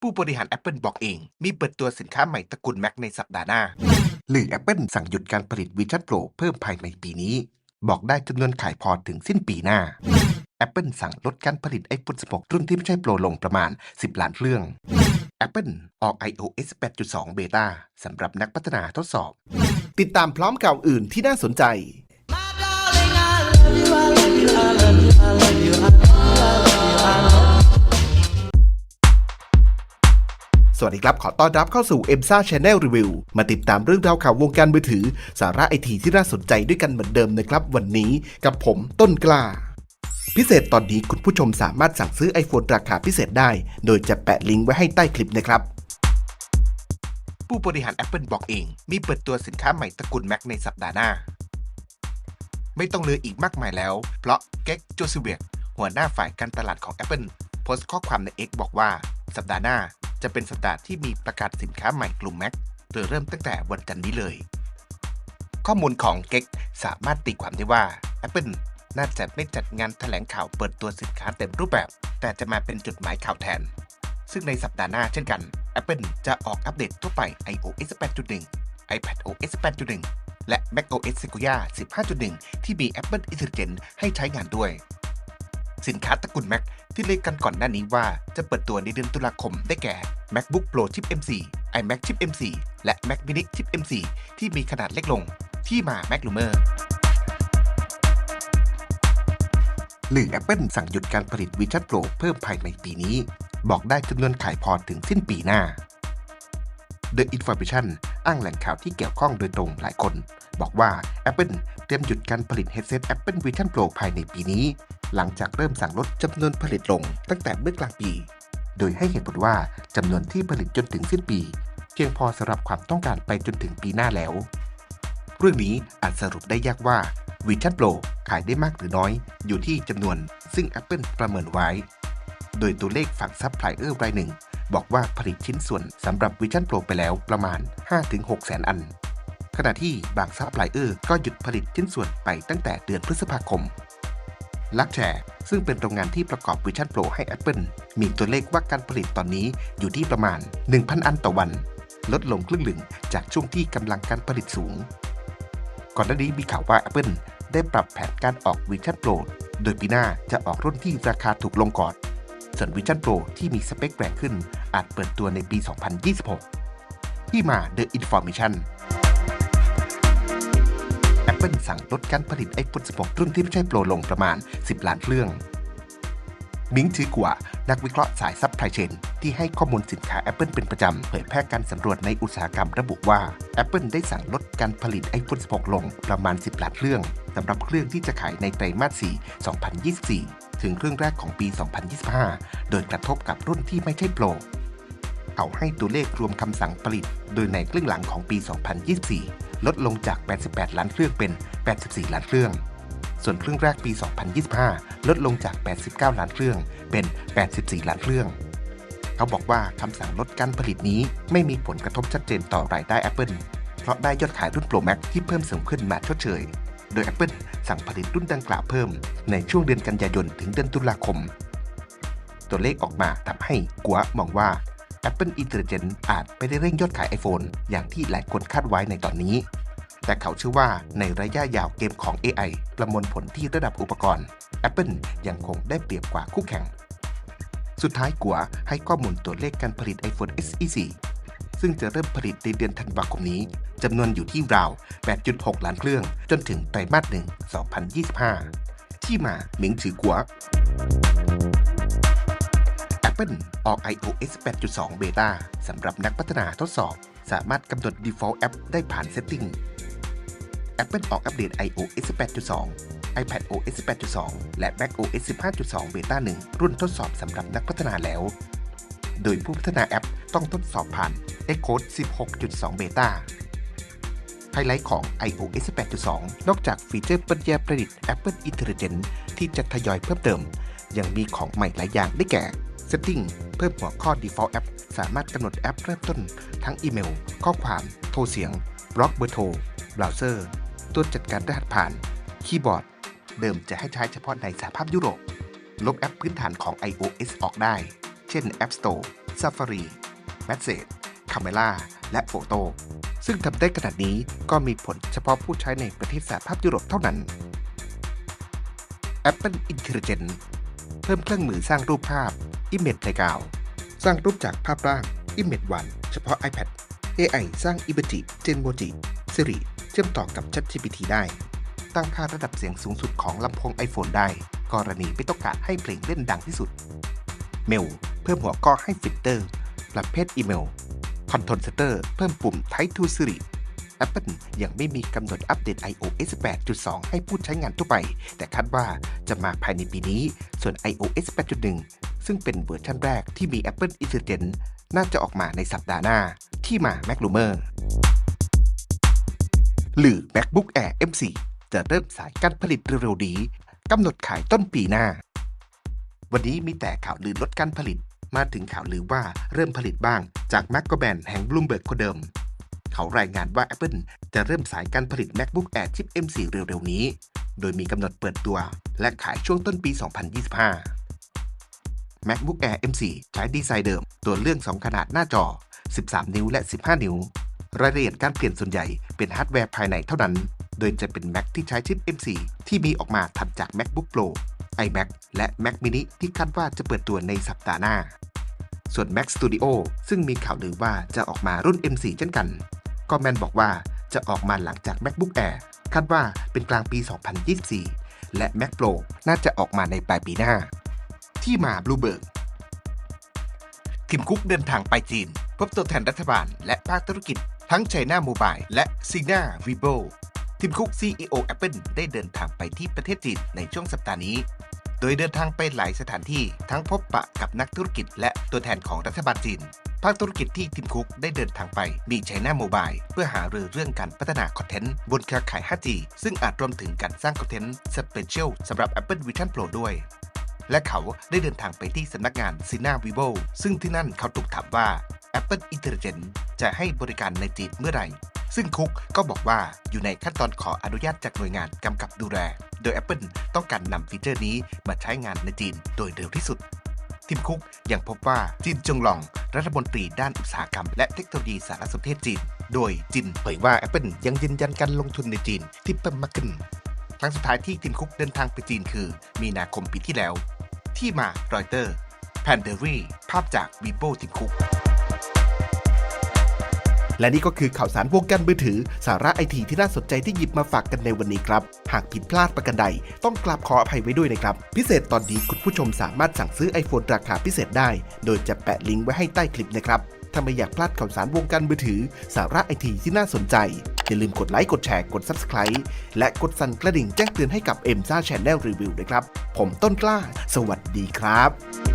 ผู้บริหาร Apple บอกเอง มีเปิดตัวสินค้าใหม่ตระกูล Mac ในสัปดาห์หน้า หรือ Apple สั่งหยุดการผลิต Vision Pro เพิ่มภายในปีนี้ บอกได้จำนวนขายพอถึงสิ้นปีหน้า Apple สั่งลดการผลิต iPhone 16 รุ่นที่ไม่ใช่โปรลงประมาณ 10 ล้านเครื่อง Apple ออก iOS 8.2เบต้าสำหรับนักพัฒนาทดสอบ ติดตามพร้อมข่าวอื่นที่น่าสนใจ สวัสดีครับ ขอต้อนรับเข้าสู่ e m s a Channel Review มาติดตามเรื่องราวข่าววงการมือถือ สาระไอทีที่น่าสนใจด้วยกันเหมือนเดิมนะครับ วันนี้กับผมต้นกล้า พิเศษตอนนี้คุณผู้ชมสามารถสั่งซื้อ iPhone ราคาพิเศษได้ โดยจะแปะลิงก์ไว้ให้ใต้คลิปนะครับผู้บริหาร Apple บอกเอง มีเปิดตัวสินค้าใหม่ตระกูล Mac ในสัปดาห์หน้า ไม่ต้องเลยอีกมากมายแล้ว เพราะเก็กโจซิเวียหัวหน้าฝ่ายการตลาดของ Apple พสต์ข้อความใน X บอกว่า สัปดาห์หน้าจะเป็นสัปดาห์ที่มีประกาศสินค้าใหม่กลุ่ม Mac โดยเริ่มตั้งแต่วันจันทร์นี้เลย ข้อมูลของเก็กสามารถตีความได้ว่า Apple น่าจะไม่จัดงานแถลงข่าวเปิดตัวสินค้าเต็มรูปแบบ แต่จะมาเป็นจุดหมายข่าวแทน ซึ่งในสัปดาห์หน้าเช่นกัน Apple จะออกอัปเดตทั่วไป iOS 8.1 iPadOS 8.1 และ macOS Sequoia 15.1 ที่มี Apple Intelligence ให้ใช้งานด้วย สินค้าตระกูล Mac ที่เรียกกันก่อนหน้านี้ว่าจะเปิดตัวในเดือนตุลาคมได้แก่ MacBook Pro ชิป M4 iMac ชิป M4 และ Mac mini ชิป M4 ที่มีขนาดเล็กลง ที่มา Mac Loomer หรือ Apple สั่งหยุดการผลิต Vision Pro เพิ่มภายในปีนี้ บอกได้จำนวนขายพอถึงสิ้นปีหน้า The Information อ้างแหล่งข่าวที่เกี่ยวข้องโดยตรงหลายคน บอกว่า Apple เตรียมหยุดการผลิต headset Apple Vision Pro ภายในปีนี้ หลังจากเริ่มสั่งลดจำนวนผลิตลงตั้งแต่เมื่อกลางปี โดยให้เหตุผลว่าจำนวนที่ผลิตจนถึงสิ้นปี เพียงพอสำหรับความต้องการไปจนถึงปีหน้าแล้ว เรื่องนี้อาจสรุปได้ยากว่า Vision Pro ขายได้มากหรือน้อย อยู่ที่จำนวนซึ่ง Apple ประเมินไว้ โดยตัวเลขฝั่งซัพพลายเออร์รายหนึ่ง บอกว่าผลิตชิ้นส่วนสำหรับ Vision Pro ไปแล้วประมาณ 5-6 แสนอัน ขณะที่บางซัพพลายเออร์ก็หยุดผลิตชิ้นส่วนไปตั้งแต่เดือนพฤษภาคม ลักแชร์ซึ่งเป็นโรงงานที่ประกอบ Vision Pro ให้ Apple มีตัวเลขว่าการผลิตตอนนี้อยู่ที่ประมาณ 1,000 อันต่อวัน ลดลงครึ่งหนึ่งจากช่วงที่กำลังการผลิตสูง ก่อนหน้านี้มีข่าวว่า Apple ได้ปรับแผนการออก Vision Pro โดยปีหน้าจะออกรุ่นที่ราคาถูกลงก่อน ส่วน Vision Pro ที่มีสเปคแรงขึ้นอาจเปิดตัวในปี 2026 ที่มา The Information Apple สั่งลดการผลิต iPhone 16 รุ่นที่ไม่ใช่โปรลงประมาณ 10 ล้านเครื่องมิงชือกว่านักวิเคราะห์สายซัพพลายเชนที่ให้ข้อมูลสินค้า Apple เป็นประจำ เผยแพร่การสำรวจในอุตสาหกรรมระบุว่า Apple ได้สั่งลดการผลิต iPhone 16 ลงประมาณ 10 ล้านเครื่องสำหรับเครื่องที่จะขายในไตรมาส 4 2024 ถึงเครื่องแรกของปี 2025 โดยกระทบกับรุ่นที่ไม่ใช่โปร เขาให้ตัวเลขรวมคำสั่งผลิต โดยในครึ่งหลังของปี 2024 ลดลงจาก 88 ล้านเครื่องเป็น 84 ล้านเครื่อง ส่วนครึ่งแรกปี 2025 ลดลงจาก 89 ล้านเครื่องเป็น 84 ล้านเครื่อง เขาบอกว่าคำสั่งลดการผลิตนี้ไม่มีผลกระทบชัดเจนต่อรายได้ Apple เพราะได้ยอดขายรุ่น Pro Max ที่เพิ่มสูงขึ้นมาชดเชย โดย Apple สั่งผลิตรุ่นดังกล่าวเพิ่มในช่วงเดือนกันยายนถึงเดือนตุลาคมตัวเลขออกมาทำให้กัวมองว่า Apple Intelligence อาจไม่ได้เร่งยอดขาย iPhone อย่างที่หลายคนคาดไว้ในตอนนี้ แต่เขาเชื่อว่าในระยะยาวเกมของ AI ประมวลผลที่ระดับอุปกรณ์ Apple ยังคงได้เปรียบกว่าคู่แข่ง สุดท้ายกัวให้ข้อมูลตัวเลขการผลิต iPhone SE 4ซึ่งจะเริ่มผลิตในเดือนธันวาคมนี้จำนวนอยู่ที่ราว 8.6 ล้านเครื่อง จนถึงไตรมาสหนึ่ง 2025 ที่มาหมิงถือกัว Apple ออก iOS 8.2 Beta สำหรับนักพัฒนาทดสอบ สามารถกำหนด Default App ได้ผ่าน Setting Apple ออกอัปเดต iOS 8.2 iPadOS 8.2 และ macOS 15.2 Beta 1 รุ่นทดสอบสำหรับนักพัฒนาแล้ว โดยผู้พัฒนาแอปต้องทดสอบผ่าน Xcode 16.2 Beta ไฮไลท์ของ iOS 8.2 นอกจากฟีเจอร์ปัญญาประดิษฐ์ Apple Intelligence ที่จะทยอยเพิ่มเติม ยังมีของใหม่หลายอย่างได้แก่ Setting เพิ่มหัวข้อ Default App สามารถกำหนดแอปเริ่มต้น ทั้งอีเมล ข้อความ โทรเสียง บล็อกเบอร์โทร เบราว์เซอร์ ตัวจัดการรหัสผ่าน คีย์บอร์ด เดิมจะให้ใช้เฉพาะในสหภาพยุโรป ลบแอปพื้นฐานของ iOS ออกได้ เช่น App Store Safari Message Camera และโฟโต้ซึ่งทำได้ขนาดนี้ก็มีผลเฉพาะผู้ใช้ในประเทศสหภาพยุโรปเท่านั้น Apple Intelligence เพิ่มเครื่องมือสร้างรูปภาพ Image Playground สร้างรูปจากภาพร่าง Image One เฉพาะ iPad AI สร้าง Emoji Genmoji Siri เชื่อมต่อกับ ChatGPT ได้ ตั้งค่าระดับเสียงสูงสุดของลำโพง iPhone ได้ กรณีไม่ต้องการให้เพลงเล่นดังที่สุด เมล เพิ่มหัวข้อให้ฟิลเตอร์ ประเภทอีเมลคอนโทรลเซเตอร์เพิ่มปุ่ม Type to Siri Apple ยังไม่มีกำหนดอัปเดต iOS 8.2 ให้ผู้ใช้งานทั่วไป แต่คาดว่าจะมาภายในปีนี้ ส่วน iOS 8.1 ซึ่งเป็นเวอร์ชันแรกที่มี Apple Intelligence น่าจะออกมาในสัปดาห์หน้าที่มา Mac Rumor หรือ MacBook Air M4 จะเริ่มสายการผลิตเร็วๆนี้กำหนดขายต้นปีหน้า วันนี้มีแต่ข่าวลือลดการผลิต มาถึงข่าวลือว่าเริ่มผลิตบ้างจากแม c ก o แบนแห่งบลูมเบิร์กคนเดิม เขารายงานว่า Apple จะเริ่มสายการผลิต MacBook Air ชิป M4 เร็วๆนี้ โดยมีกำหนดเปิดตัว และขายช่วงต้นปี 2025 MacBook Air M4 ใช้ดีไซน์เดิม ตัวเรื่อง2ขนาดหน้าจอ 13 นิ้วและ 15 นิ้ว รายละเอียดการเปลี่ยนส่วนใหญ่เป็นฮาร์ดแวร์ภายในเท่านั้น โดยจะเป็น Mac ที่ใช้ชิป M4 ที่มีออกมาถัดจาก MacBook Pro iMac และ Mac mini ที่คาดว่าจะเปิดตัวในสัปดาห์หน้า ส่วน Mac Studio ซึ่งมีข่าวลือว่าจะออกมารุ่น M4 เช่นกัน ก็แมนบอกว่าจะออกมาหลังจาก MacBook Air คาดว่าเป็นกลางปี 2024 และ Mac Pro น่าจะออกมาในปลายปีหน้า ที่มา Bluebird ทีมคุกเดินทางไปจีน พบตัวแทนรัฐบาล และภาคธุรกิจ ทั้ง China Mobile และ Sina Weibo ทีมคุก CEO Apple ได้เดินทางไปที่ประเทศจีนในช่วงสัปดาห์นี้ โดยเดินทางไปหลายสถานที่ทั้งพบปะกับนักธุรกิจ และตัวแทนของรัฐบาลจีน ภาคธุรกิจที่ทีมคุกได้เดินทางไปมี China Mobile เพื่อหารือเรื่องการพัฒนาคอนเทนต์บนเครือข่าย 5G ซึ่งอาจรวมถึงการสร้างคอนเทนต์ Special สำหรับ Apple Vision Pro ด้วย และเขาได้เดินทางไปที่สำนักงาน Sina Vivo ซึ่งที่นั่นเขาถูกถามว่า Apple Intelligence จะให้บริการในจีนเมื่อไหร่ ซึ่งคุกก็บอกว่าอยู่ในขั้นตอนขออนุญาตจากหน่วยงานกำกับดูแล โดย Apple ต้องการนำฟีเจอร์นี้มาใช้งานในจีนโดยเร็วที่สุดทีมคุกยังพบว่าจินจงหลองรัฐมนตรีด้านอุตสาหกรรม และเทคโนโลยีสารสนเทศจีน โดยจินเผยว่า Apple ยังยืนยันการลงทุนในจีนที่เพิ่มมากขึ้น ครั้งสุดท้ายที่ทีมคุกเดินทางไปจีนคือ มีนาคมปีที่แล้ว ที่มารอยเตอร์ แพนเดอรี่ ภาพจากวีโบทีมคุก และนี่ก็คือข่าวสารวงการมือถือ สาระไอทีที่น่าสนใจที่หยิบมาฝากกันในวันนี้ครับ หากผิดพลาดประการใด ต้องกราบขออภัยไว้ด้วยนะครับ พิเศษตอนนี้คุณผู้ชมสามารถสั่งซื้อ iPhone ราคาพิเศษได้ โดยจะแปะลิงก์ไว้ให้ใต้คลิปนะครับถ้าไม่อยากพลาดข่าวสารวงการมือถือ สาระไอทีที่น่าสนใจ อย่าลืมกดไลค์ กดแชร์ กด Subscribe และกดสั่นกระดิ่งแจ้งเตือนให้กับเอ็มซ่าแชนแนลรีวิวด้วยครับ ผมต้นกล้า สวัสดีครับ